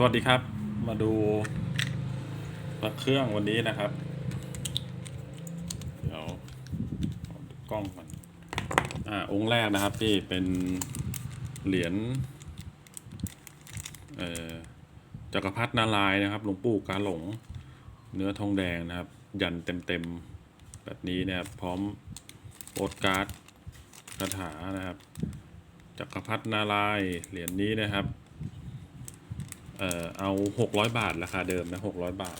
สวัสดีครับ มาดูพระเครื่องวันนี้นะครับ เดี๋ยวกล้องก่อนอ่าองค์แรกนะครับที่เป็นเหรียญเอ่อจักรพรรดินารายนะครับหลวงปู่กาหลง เนื้อทองแดงนะครับ ยันเต็มๆแบบนี้นะครับพร้อมโปสการ์ดคาถานะครับจักรพรรดินารายเหรียญนี้นะครับ เอ่อเอาหกร้อยบาทราคาเดิมนะหกร้อยบาท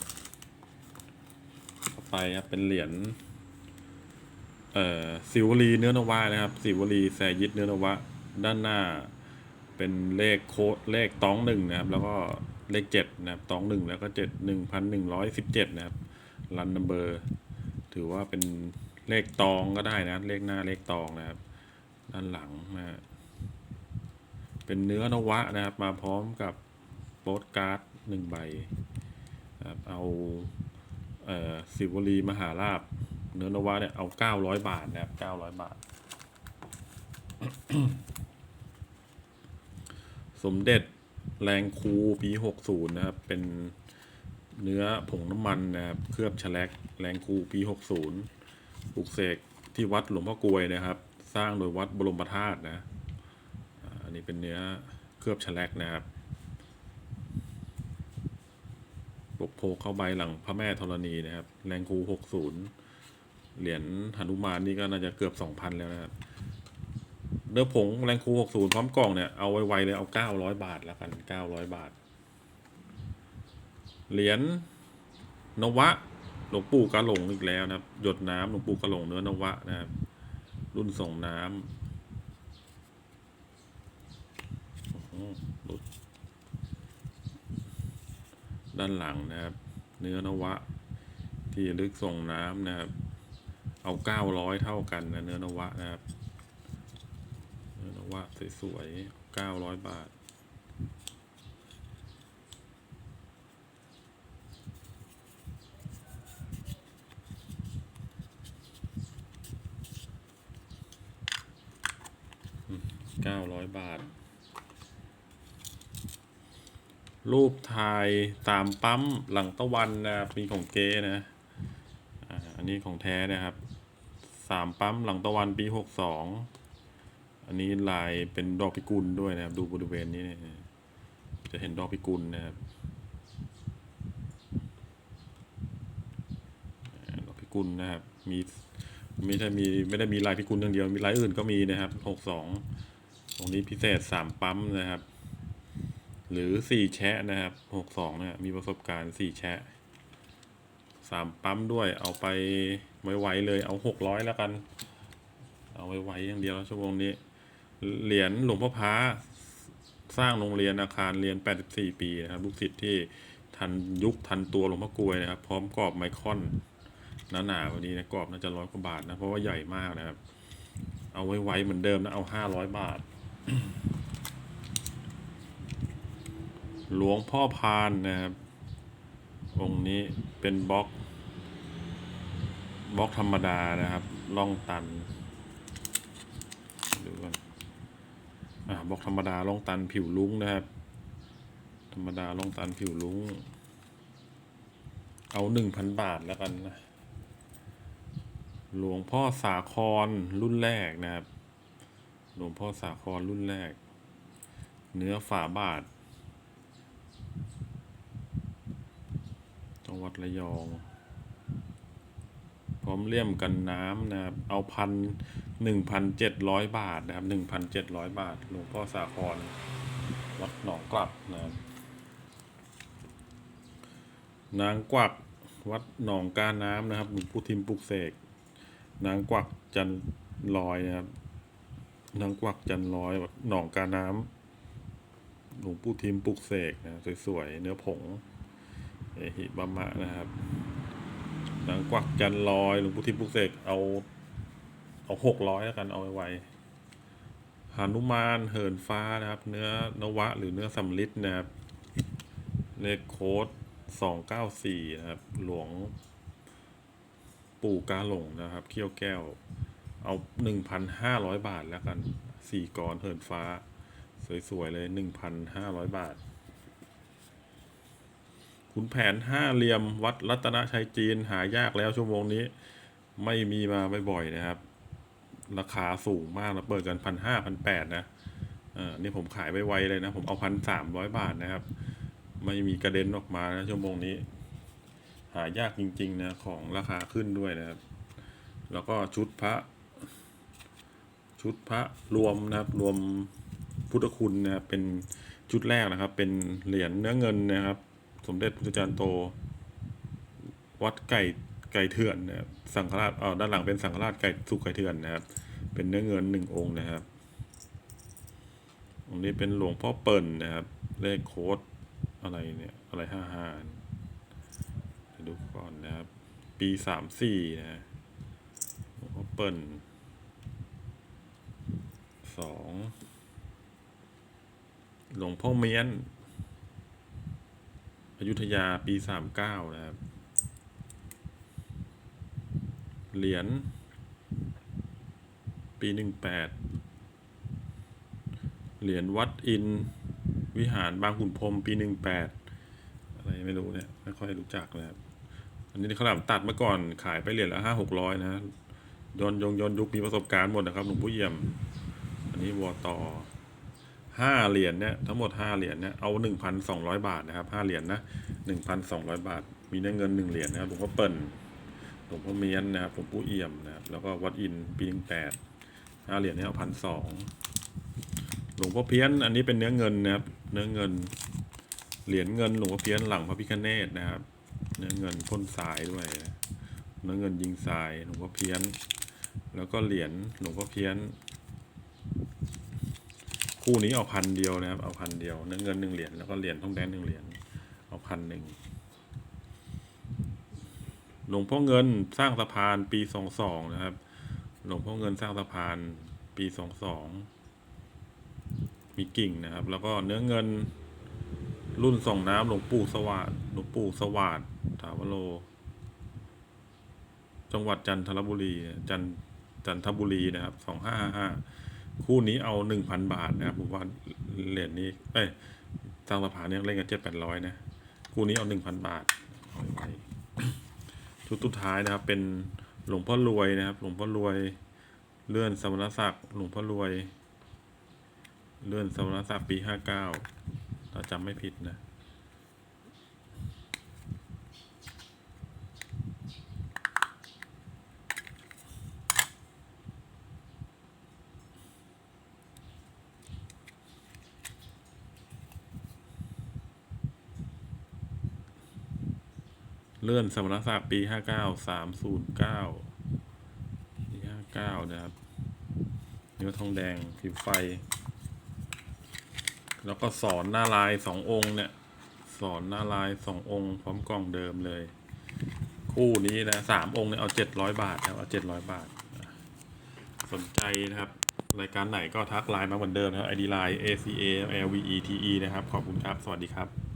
ต่อไปครับเป็นเหรียญเอ่อสิวลีเนื้อนวะนะครับ สิวลีแซยิดเนื้อนวะ ด้านหน้า เป็นเลขโค้ดเลขตองหนึ่งนะครับ แล้วก็เลขเจ็ดนะครับตองหนึ่งแล้วก็เจ็ดหนึ่งพันหนึ่งร้อยสิบเจ็ดนะครับรันนัมเบอร์ ถือว่าเป็นเลขตองก็ได้นะ เลขหน้าเลขตองนะครับ ด้านหลังนะเป็นเนื้อนวะนะครับ มาพร้อมกับ โปสการ์ดหนึ่งใบเอาเออสิวลีมหาราบ เนื้อนวะเนี่ยเอาเก้าร้อยบาทนะครับเก้าร้อยบาท สมเด็จแรงคูปีหกศูนย์นะครับ เป็นเนื้อผงน้ำมันนะครับ เคลือบฉลักแรงคูปีหกศูนย์ปลูกเสกที่วัดหลวงพ่อกลวยนะครับ สร้างโดยวัดบรมธาตุนะ อันนี้เป็นเนื้อเคลือบฉลักนะครับ ปกโพกเข้าใบหลังพระแม่ธรณีนะครับ แรงครูหกศูนย์เหรียญหนุมานนี่ก็น่าจะเกือบสองพันแล้วนะครับเนื้อผงแรงครูหกศูนย์พร้อมกล่องเนี่ยเอาไวๆเลยเอาเก้าร้อยบาทแล้วกันเก้าร้อยบาท เหรียญนวะหลวงปู่กระหลงอีกแล้วนะครับ หยดน้ำหลวงปู่กระหลงเนื้อนวะนะครับ รุ่นส่งน้ำ ด้านหลังนะครับ เนื้อนวะ ที่ลึกส่งน้ำนะครับ เอาเก้าร้อยเท่ากันนะเนื้อนวะนะครับ เนื้อนวะสวยๆเก้าร้อยบาทเก้าร้อยบาท รูปถ่ายตามปั๊มหลังตะวันนะครับมีของเก๊นะอันนี้ของแท้นะครับสามปั๊มหลังตะวันปีหกสองอันนี้ลายเป็นดอกพิกุลด้วยนะครับ ดูบริเวณนี้เนี่ยจะเห็นดอกพิกุลนะครับดอกพิกุลนะครับ มีไม่ใช่มีไม่ได้มีลายพิกุลอย่างเดียวมีลายอื่นก็มีนะครับหกสองตรงนี้พิเศษสามปั๊มนะครับ หรือสี่แชะนะครับหกสองเนี่ยมีประสบการณ์สี่แชะสามปั๊มด้วยเอาไปไวๆเลยเอาหกร้อยแล้วกัน เอาไวๆอย่างเดียวชั่วโมงนี้ เหรียญหลวงพ่อพระสร้างโรงเรียนอาคารเรียน 84 ปีนะครับลูกศิษย์ที่ทันยุคทันตัวหลวงพ่อกลวยนะครับ พร้อมกรอบไมคอนหนาๆวันนี้นะกรอบน่าจะร้อยกว่าบาทนะเพราะว่าใหญ่มากนะครับ เอาไว้ๆเหมือนเดิมนะเอา 500 บาท หลวงพ่อพานนะครับ องค์นี้เป็นบล็อก บล็อกธรรมดานะครับล่องตันดูกันอ่าบล็อกธรรมดาล่องตันผิวลุ้งนะครับ ธรรมดาล่องตันผิวลุ้ง เอาหนึ่งพันบาทแล้วกันนะ หลวงพ่อสาครรุ่นแรกนะครับ หลวงพ่อสาครรุ่นแรก เนื้อฝาบาท จั งวัดระยอง พร้อมเลี่ยมกันน้ำนะครับ เอาพันหนึ่งพันเจ็ดร้อยบาทนะครับหนึ่งพันเจ็ดร้อยบาท หลวงพ่อสาคร วัดหนองกลับนะครับ นางกวักวัดหนองกาน้ำนะครับหลวงปู่ทิมปลุกเสก นางกวักจันลอยนะครับ นางกวักจันลอยวัดหนองกาน้ำหลวงปู่ทิมปลุกเสกนะสวยๆเนื้อผง เอหิบามะนะครับนางกวักจันลอยหลวงปู่ทิมปลุกเสกเอา เอาหกร้อยแล้วกันเอาไว้หานุมานเหินฟ้านะครับ เนื้อนวะหรือเนื้อสำลิดนะครับเลขโค้ดสองเก้าสี่นะครับ หลวง ปู่กาหลงนะครับ เขี้ยวแก้ว เอาหนึ่งพันห้าร้อยบาทแล้วกันสี่กรเหินฟ้า สวย ๆ เลยหนึ่งพันห้าร้อยบาท ขุนแผนห้าเหลี่ยมวัดรัตนชัยจีนหายากแล้วชั่วโมงนี้ ไม่มีมาบ่อยๆนะครับ ราคาสูงมากเราเปิดกันพันห้าพันแปดนะเออนี่ผมขายไปไวเลยนะ ผมเอาพันสามร้อยบาทนะครับ ไม่มีกระเด็นออกมานะชั่วโมงนี้ หายากจริง ๆ นะ ของราคาขึ้นด้วยนะครับ แล้วก็ชุดพระ ชุดพระรวมนะครับ รวมพุทธคุณนะครับเป็นชุดแรกนะครับ เป็นเหรียญเนื้อเงินนะครับ สมเด็จพระจารย์โต วัดไก่ไก่เถื่อนนะครับสังฆราชเออด้านหลังเป็นสังฆราชไก่สุกไก่เถื่อนนะครับ เป็นเนื้อเงินหนึ่งองค์นะครับองค์นี้เป็นหลวงพ่อเปิ่นนะครับ เลขโค้ดอะไรเนี่ยอะไรห้าห้าดูก่อนนะครับ ปีสามสี่นะฮะหลวงพ่อเปิ่นสองหลวงพ่อเมียน อยุธยาปีสามเก้านะครับ เหรียญปีหนึ่งแปดเหรียญวัดอิน วิหารบางขุนพรมปีหนึ่งแปดอะไรไม่รู้เนี่ย ไม่ค่อยรู้จักเลยครับ อันนี้เขาหลาตัดเมื่อก่อนขายไปเหรียญละห้าหกร้อยนะย้อนยงย้อนยุคมีประสบการณ์หมดนะครับหลวงพ่อเยี่ยม อันนี้วอตอ ห้าเหรียญเนี่ยทั้งหมดห้าเหรียญเนี่ยเอาหนึ่งพันสองร้อยบาทนะครับห้าเหรียญนะหนึ่งพันสองร้อยบาท มีเนื้อเงินหนึ่งเหรียญนะครับหลวงพ่อเปิ่นหลวงพ่อเมียนนะครับหลวงปู่เอี่ยมนะครับแล้วก็วัดอินปีหนึ่งแปดห้าเหรียญเนี่ยเอาพันสองหลวงพ่อเพี้ยน อันนี้เป็นเนื้อเงินนะครับ เนื้อเงินเหรียญเงินหลวงพ่อเพี้ยนหลังพระพิฆเนศนะครับ เนื้อเงินพ่นทรายด้วย เนื้อเงินยิงทรายหลวงพ่อเพี้ยน แล้วก็เหรียญหลวงพ่อเพี้ยน คู่นี้เอาพันเดียวนะครับเอาพันเดียวเนื้อเงินหนึ่งเหรียญแล้วก็เหรียญทองแดงหนึ่งเหรียญเอาพันหนึ่งหลวงพ่อเงินสร้างสะพานปีสองสองนะครับ หลวงพ่อเงินสร้างสะพานปีสองสองมีกิ่งนะครับ แล้วก็เนื้อเงินรุ่นส่องน้ำหลวงปู่สวัสดหลวงปู่สวัสดถาวโรจังหวัดจันทบุรี จันจันทบุรีนะครับสองห้าห้า คู่นี้เอาหนึ่งพันบาทนะครับผมว่าเหรียญนี้ เอ้ยสร้างสะพานเนี่ยเล่นกันเจ็ดแปดร้อยนะ คู่นี้เอาหนึ่งพันบาทชุดสุดท้ายนะครับ เป็นหลวงพ่อรวยนะครับ หลวงพ่อรวย เลื่อนสมณศักดิ์หลวงพ่อรวย เลื่อนสมณศักดิ์ปีห้าเก้าเราจำไม่ผิดนะ เลื่อนสมณศักดิ์ปีห้าเก้าสามศูนย์เก้าปีห้าเก้านะครับเนื้อทองแดงผิวไฟ แล้วก็สอนหน้าลายสององค์เนี่ยสอนหน้าลายสององค์ พร้อมกล่องเดิมเลย คู่นี้นะสามองค์เนี่ยเอาเจ็ดร้อยบาทนะเอาเจ็ดร้อยบาท สนใจนะครับ รายการไหนก็ทักไลน์มาเหมือนเดิมนะครับ ID ไลน์ ACA LVE TE นะครับ ขอบคุณครับ สวัสดีครับ